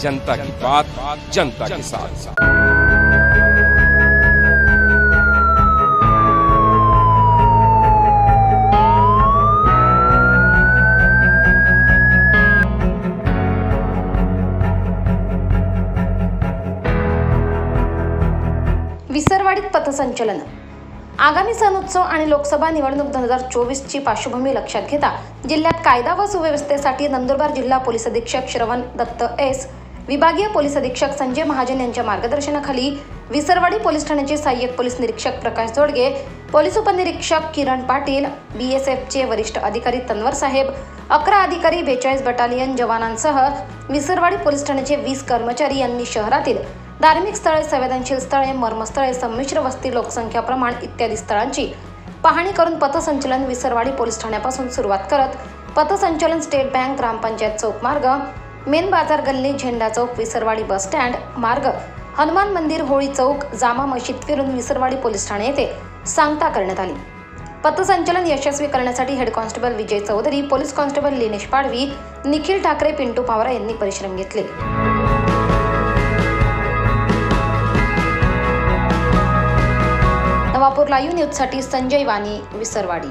जनता की बात जनता के साथ। विसरवाडीत पथसंचलन. आगामी सण उत्सव आणि लोकसभा निवडणूक दोन हजार चोवीसची पार्श्वभूमी लक्षात घेता जिल्ह्यात कायदा व सुव्यवस्थेसाठी नंदुरबार जिल्हा पोलीस अधीक्षक श्रवण दत्त एस. विभागीय पोलीस अधीक्षक संजय महाजन यांच्या मार्गदर्शनाखाली विसरवाडी पोलीस ठाण्याचे सहाय्यक पोलीस निरीक्षक प्रकाश जोडगे पोलीस उपनिरीक्षक किरण पाटील बी एस एफचे वरिष्ठ अधिकारी तन्वर साहेब अकरा अधिकारी बेचाळीस बटालियन जवानांसह विसरवाडी पोलीस ठाण्याचे वीस कर्मचारी यांनी शहरातील धार्मिक स्थळे संवेदनशील स्थळे मर्मस्थळे संमिश्र वस्ती लोकसंख्या प्रमाण इत्यादी स्थळांची पाहणी करून पथसंचलन विसरवाडी पोलीस ठाण्यापासून सुरुवात करत पथसंचलन स्टेट बँक ग्रामपंचायत चौक मार्ग मेन बाजार गल्ली झेंडा चौक विसरवाडी बस स्टँड मार्ग. हनुमान मंदिर होळी चौक जामा मशीद फिरून विसरवाडी पोलीस ठाणे येथे सांगता करण्यात आली. पथसंचलन यशस्वी करण्यासाठी head constable Vijay Chaudhari police constable Linesh Padvi Nikhil Thackeray Pintu Pawra यांनी परिश्रम घेतले. नवापूर लाईव्ह न्यूजसाठी संजय वाणी विसरवाडी.